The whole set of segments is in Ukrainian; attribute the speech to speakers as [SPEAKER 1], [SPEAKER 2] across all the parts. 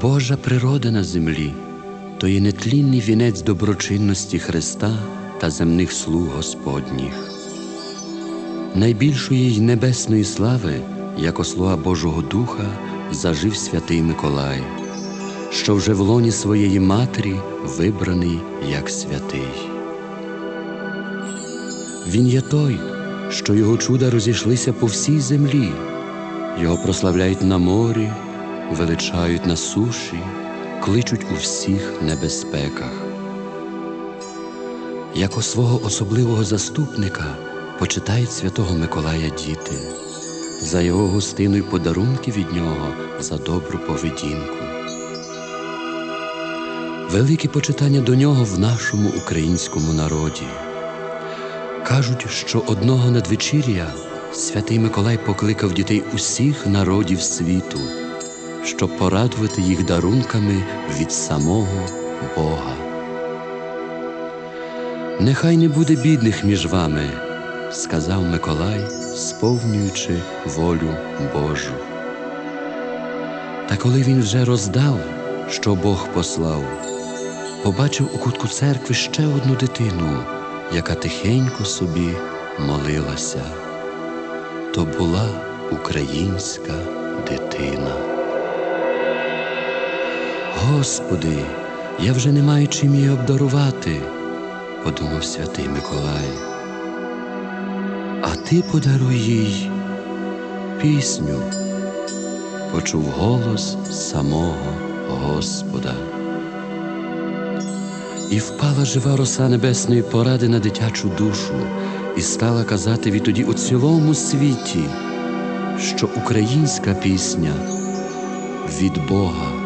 [SPEAKER 1] Божа природа на землі то є нетлінний вінець доброчинності Христа та земних слуг Господніх. Найбільшої й небесної слави, як слуга Божого Духа, зажив святий Миколай, що вже в лоні своєї матері вибраний як святий. Він є той, що його чуда розійшлися по всій землі, його прославляють на морі, величають на суші, кличуть у всіх небезпеках. Як у свого особливого заступника почитають святого Миколая діти, за його гостину й подарунки від нього за добру поведінку. Велике почитання до нього в нашому українському народі. Кажуть, що одного надвечір'я святий Миколай покликав дітей усіх народів світу, щоб порадувати їх дарунками від самого Бога. Нехай не буде бідних між вами, сказав Миколай, сповнюючи волю Божу. Та коли він вже роздав, що Бог послав, побачив у кутку церкви ще одну дитину, яка тихенько собі молилася. То була українська дитина. Господи, я вже не маю чим її обдарувати, подумав святий Миколай. А ти подаруй їй пісню, почув голос самого Господа. І впала жива роса небесної поради на дитячу душу, і стала казати відтоді у цілому світі, що українська пісня від Бога.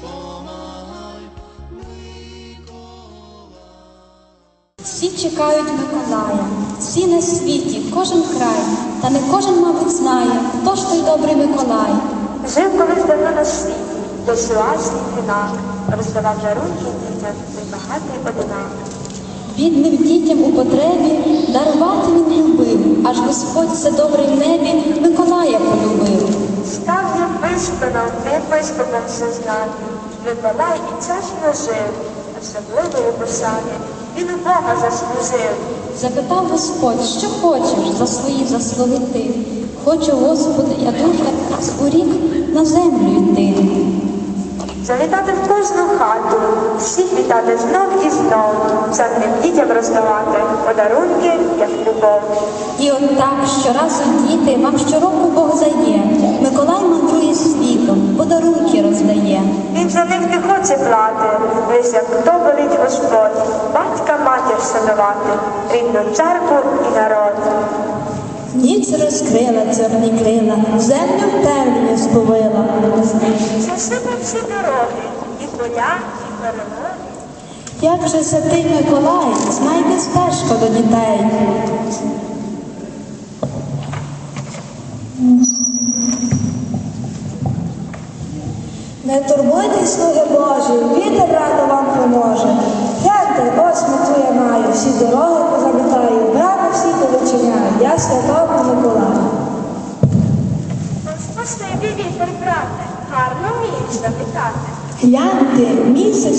[SPEAKER 2] Помагай, Миколай.
[SPEAKER 3] Всі чекають Миколая, всі на світі, кожен край, та не кожен, мабуть, знає, хто ж той добрий Миколай.
[SPEAKER 4] Жив колись давно на світі, досилачний юнак, роздавав жарунки дітям і багатий одинак.
[SPEAKER 3] Бідним дітям у потребі дарувати він любив, аж Господь все добре в небі Миколая полюбив.
[SPEAKER 4] Став він вишуканом, єпископом зазнав. Миколай і чесно жив, особливої посади. Він у Бога заслужив.
[SPEAKER 3] Запитав Господь, що хочеш за свої засловити. ти. Хочу, Господи, я дуже раз у рік на землю йти.
[SPEAKER 4] Завітати в кожну хату, всіх вітати знов і знов, самим дітям роздавати подарунки, як любов.
[SPEAKER 3] І от так щоразу діти вам щороку Бог дає. Миколай мандрує світом, подарунки роздає.
[SPEAKER 4] Він за них не хоче плати, лиш як хто болить Господь, батька матір шанувати, рідну церкву і народ.
[SPEAKER 3] Ніч розкрила чорні крила, землю впевнено сповила.
[SPEAKER 4] Засипав всі дороги, і поля, і перемоги.
[SPEAKER 3] Як же святий Миколай знайде стежку до дітей?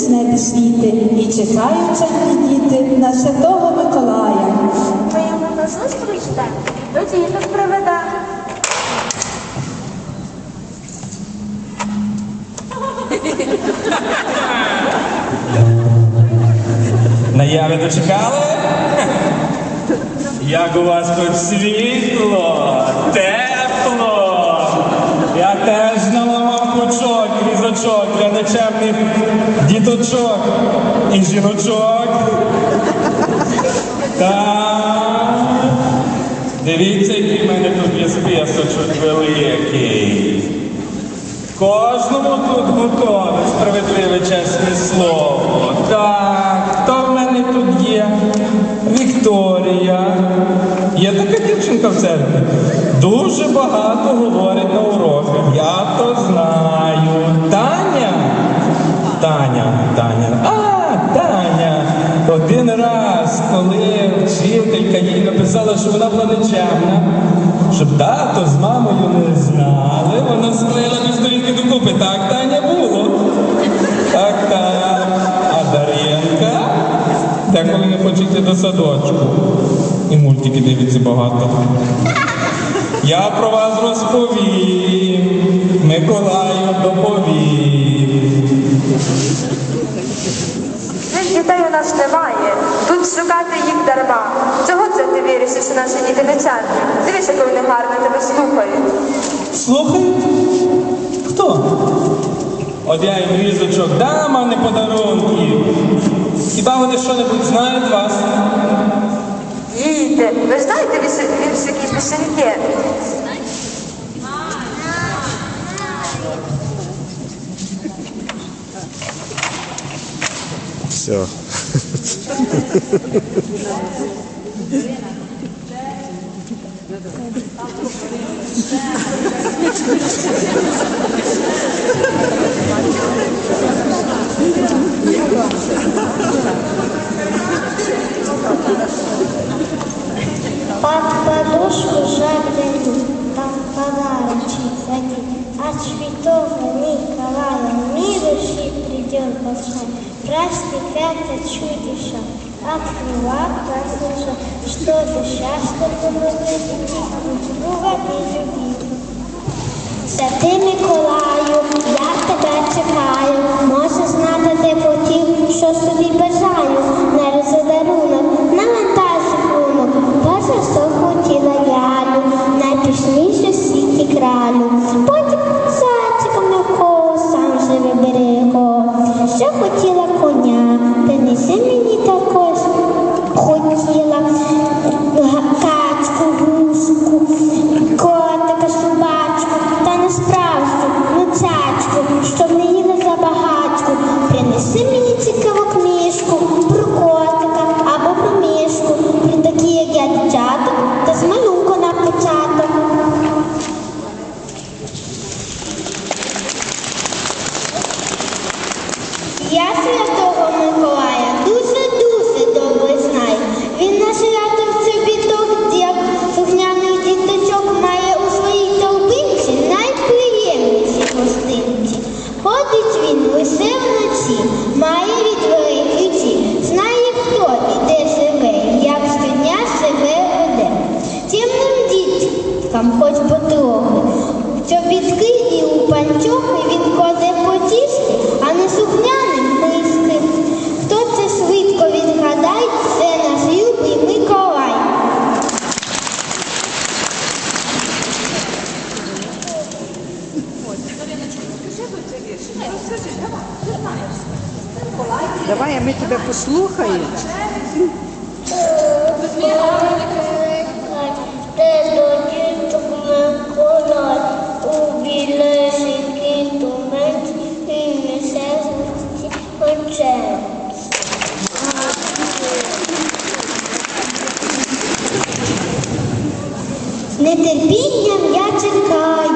[SPEAKER 3] В небі світить, і чекають чемні діти на святого Миколая.
[SPEAKER 4] Ми йому на зустріч йдемо, і до діток приведемо.
[SPEAKER 5] Наяви дочекали? Як у вас тут світло, тепло. Я теж наламав пучок, для нечемних діточок і жіночок. Так. Дивіться, який в мене тут є списочок великий. Кожному тут готове справедливе чесне слово. Так, хто в мене тут є? Вікторія. Є така дівчинка в церкві. Дуже багато говорить на уроках. Я то знаю. Таня? Таня. А, Таня. Один раз, коли вчителька їй написала, що вона була нечемна, щоб тато з мамою не знали, вона склеїла дві сторінки докупи. Так, Таня було. Так, так. А Дар'янка деколи не хоче йти до садочку. І мультики дивиться багато. Я про вас розповім. Миколаю доповім.
[SPEAKER 4] Дітей у нас немає. Тут шукати їх дарма. Чого це ти вирішив, що наші діти не чемні? Дивись, як вони гарно тебе слухають.
[SPEAKER 5] Слухають? Хто? От я їм різочок дам, а не подарунки. Хіба вони що-небудь знають вас?
[SPEAKER 4] Діти, ви знаєте віршики пісеньки?
[SPEAKER 6] Все.
[SPEAKER 7] Под подушку жадину, там подарочек Николая мир ищи большой. Праздник это чудище, открыла празднича, что-то счастье побудет, друга не любить. Святий Миколаю, я тебе чекаю, може знати ти хотів, що собі бажаю, не розодарунок, на вантажик Боже, що хотіла ялю, найпишніше в світі кралю. Потім зайчиком м'якого сам же вибери Що хотіла коня, принеси мені також. Хотіла діткам хоч потрохи, в чобітки і у панчохи він кладе потішки, а не сухняним миски. Хто це швидко відгадає, це наш любий Миколай.
[SPEAKER 8] Давай, а ми тебе послухаємо.
[SPEAKER 7] Нетерпінням я чекаю,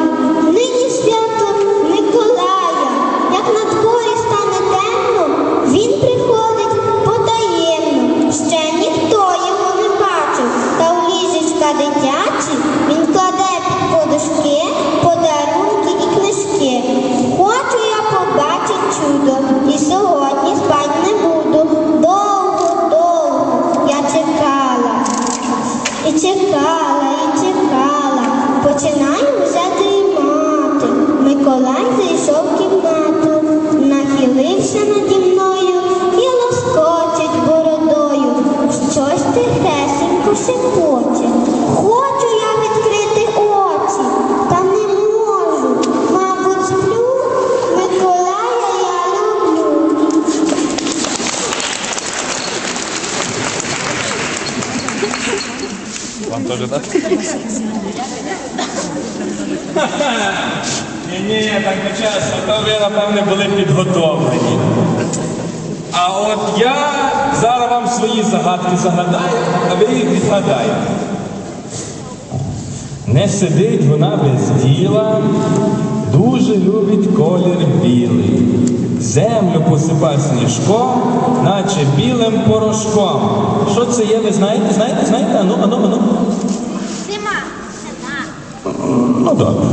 [SPEAKER 7] потім. Хочу я відкрити очі, та не можу. Мабуть, сплю, Миколая я люблю.
[SPEAKER 5] Вам теж так? Ні, ні, так не чесно, то ви, напевне, були підготовлені. А от я зараз вам свої загадки загадаю, відгадаєте. Не сидить вона без діла, дуже любить колір білий. Землю посипає сніжком, наче білим порошком. Що це є, ви знаєте? Знаєте, знаєте? Ану, ану, ану.
[SPEAKER 7] Зима. Зима.
[SPEAKER 5] Ну добре.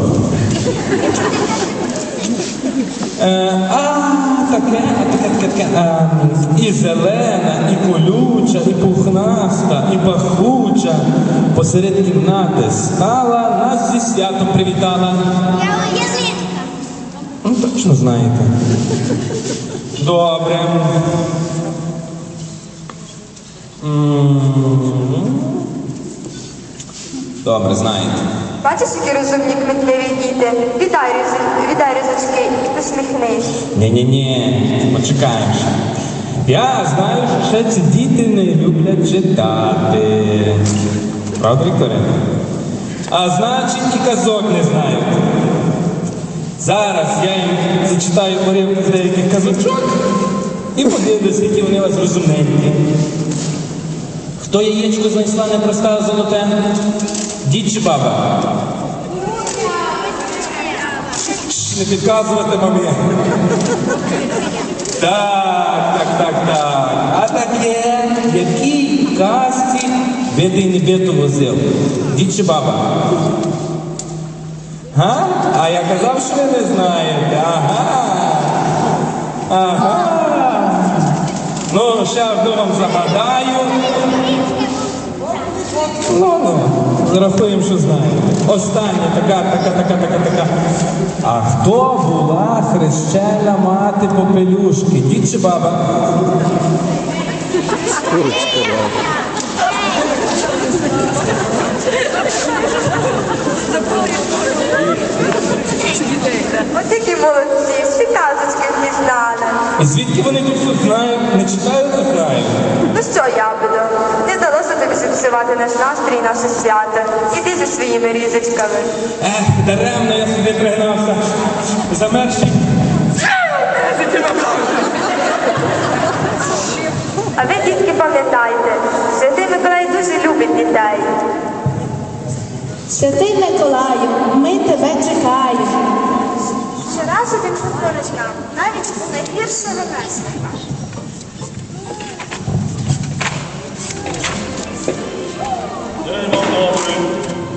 [SPEAKER 5] Е, а, таке, а таке, таке, таке. е, і зелена, і колюча, і пухнаста, і пахуча. Посеред кімнати стала, нас зі святом привітала.
[SPEAKER 7] Я уязвітка.
[SPEAKER 5] Ну, точно знаєте. Добре. М, Добре, знаєте.
[SPEAKER 4] Бачиш, які розумні кмітливі діти. Віддай, віддай різочки і посміхнись.
[SPEAKER 5] Ні-ні-ні, почекаємо ще. Я знаю, що ці діти не люблять читати. Правда, Вікторія? А значить і казок не знають. Зараз я їм зачитаю уривки деяких казочок і подивлюся, які вони вас розумненькі. Хто яєчко знайшла непроста золоте? Дід чи баба? Не підказувати мамі. Так, так, так, так. А так є, який казці бідий не біту возив? Дід чи баба? Га? А я казав, що ви не знаєте. Ага. Ага. Ну, ще одну вам загадаю. Ну, ну, зарахуємо, що знаєте. Остання така, така, така, така, така. А хто була хрещена мати попелюшки? Дід чи баба?
[SPEAKER 4] От які молодці, всі казочки впізнали.
[SPEAKER 5] І звідки вони тут знають? Не читають за краю?
[SPEAKER 4] Ну що, ябедо, не тобі зіпсувати наш настрій і наше свято. Іди зі своїми різочками.
[SPEAKER 5] Ех, даремно я сюди пригнався. Замерзші.
[SPEAKER 4] А ви, дітки, пам'ятайте, Святий Миколай дуже любить дітей.
[SPEAKER 9] Святий Миколаю, ми тебе чекаємо.
[SPEAKER 7] Щоразу він поруч нам, навіть у найгірше ремесло.
[SPEAKER 6] Добрий,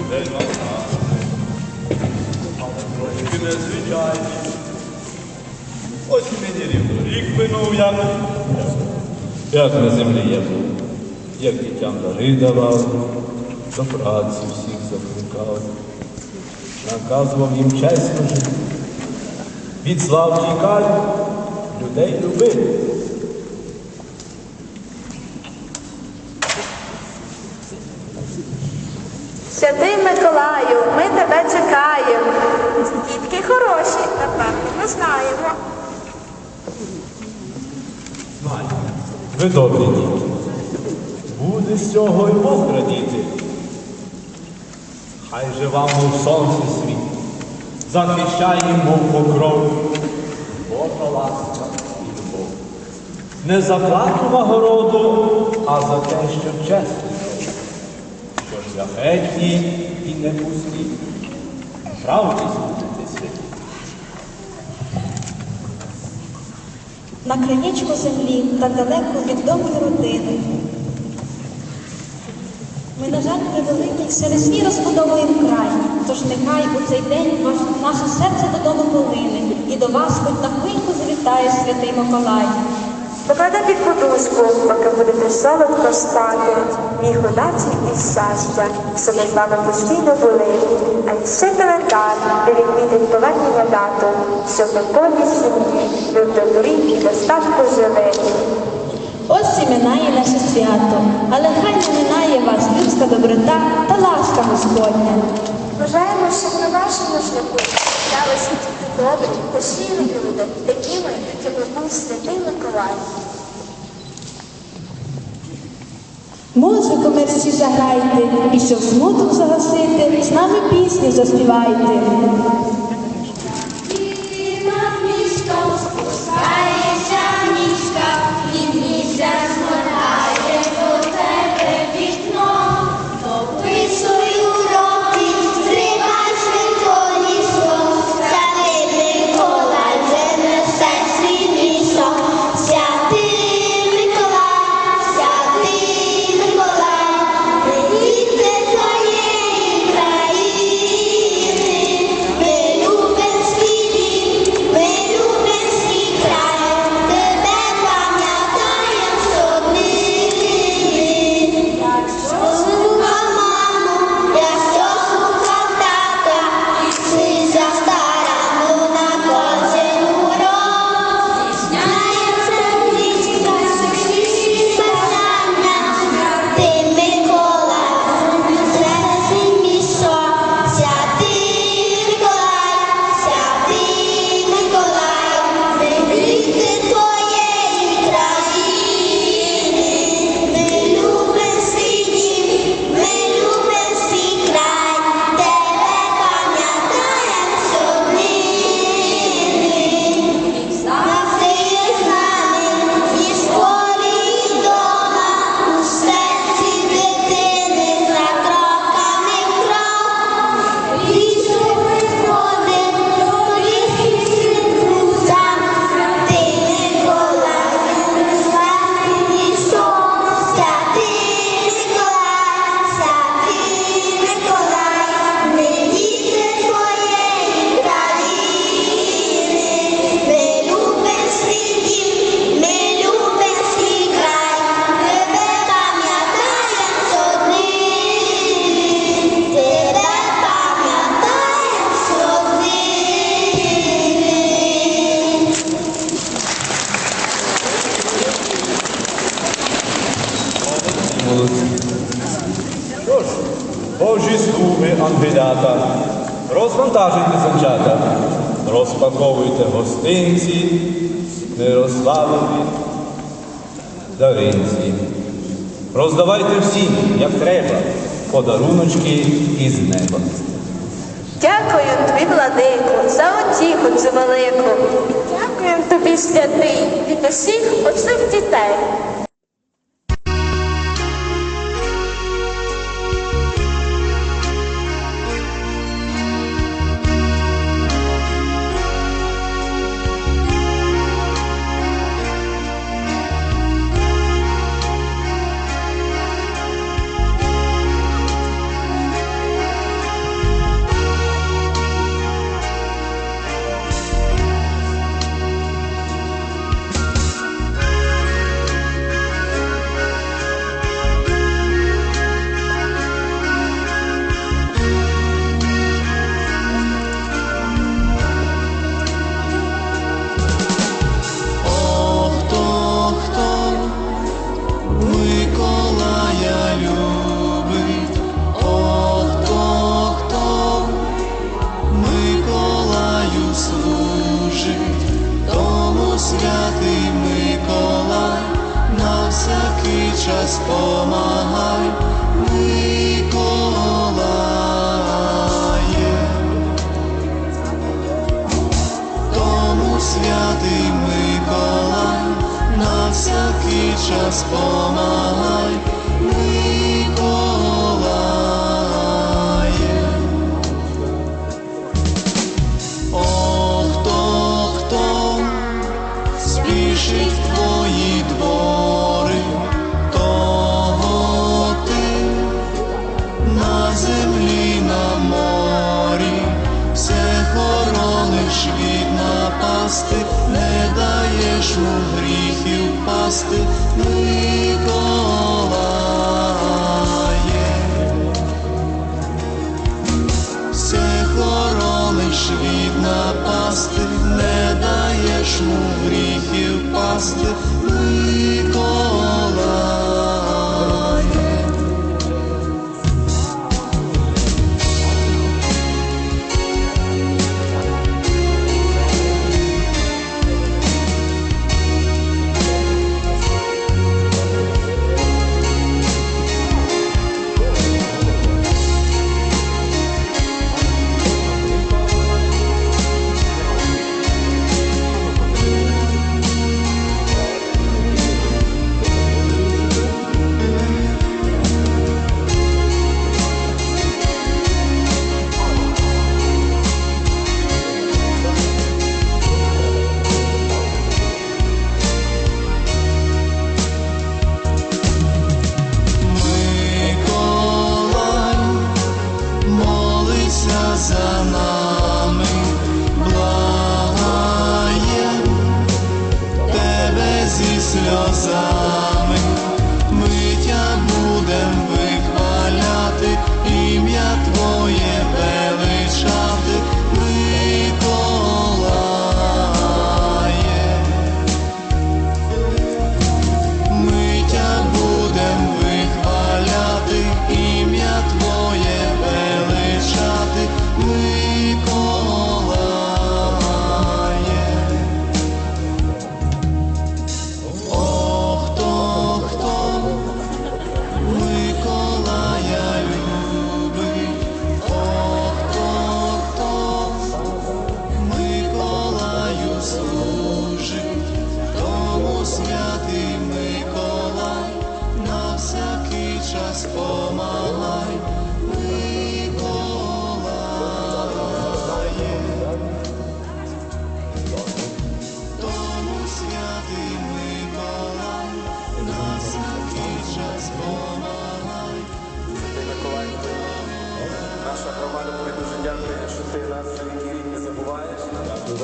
[SPEAKER 6] день вам але трошки. Ось мені рівно рік минув, як, як на землі я був, як дітям дари давав, до праці всіх закликав, наказував їм чесно жити, від слав тікати, людей любити.
[SPEAKER 4] Святий Миколаю, ми тебе чекаємо. Дітки хороші, напевно, ми знаємо.
[SPEAKER 6] Ви добрі діти. Буде з цього й Бог радіти. Хай же вам у сонце світ, захищає мов покров, Божа ласка і любов. Не за плату нагороду, а за те, що чесно, що шляхетні і не пусті, правді
[SPEAKER 3] На краєчку землі, так далеко від дому і родини. Ми, на жаль, невеликий, серед свій розбудовуємо край, тож нехай у цей день ваш- наше серце додому полине, і до вас хоч на хвильку завітає святий Миколай.
[SPEAKER 4] Покладе подушку, поки будете солодко спати, мій ходачих і щастя, щоб ми з вами постійно були. А ще календар, де відмітить повернення дату, щоб ми повній сім'ї, ми в добрі і достатку жили.
[SPEAKER 3] Ось і минає наше свято, але хай не минає вас людська доброта та ласка Господня.
[SPEAKER 6] Бажаємо, щоб на вашому шляху сталося мабуть, усі люди такими, якими був святий Миколай.
[SPEAKER 7] Музику мерсі заграйте, і щоб смуток загасити, з нами пісню заспівайте.
[SPEAKER 4] Гостинці, Мирославові, Даринці. Роздавайте всім, як треба, подаруночки із неба.
[SPEAKER 6] Дякую тобі, владику, за отіку, цю велику. Дякую тобі, святий, від усіх оцих дітей.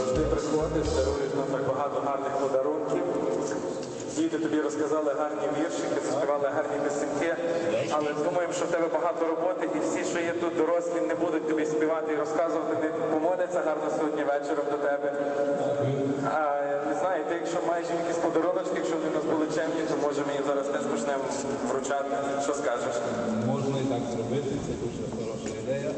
[SPEAKER 10] Завжди приходиш, даруєш нам так багато гарних подарунків. Діти тобі розказали гарні віршики, заспівали гарні пісеньки, але думаємо, що в тебе багато роботи, і всі, що є тут дорослі, не будуть тобі співати і розказувати, не помоляться гарно сьогодні вечором до тебе. А, не знаю, ти якщо маєш якісь подаруночки, якщо вони у нас були чемні, то може ми їм зараз не почнемо вручати. Що скажеш?
[SPEAKER 5] Можна і так зробити, це дуже хороша ідея.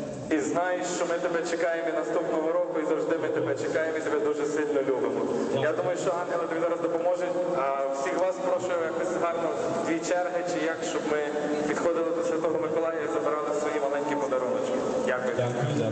[SPEAKER 10] І знаєш, що ми тебе чекаємо і наступного року, і завжди ми тебе чекаємо і тебе дуже сильно любимо. Я думаю, що ангели тобі зараз допоможуть. А всіх вас прошу якось гарно дві черги, чи як, щоб ми підходили до Святого Миколая і забирали свої маленькі подарунки.
[SPEAKER 5] Дякую.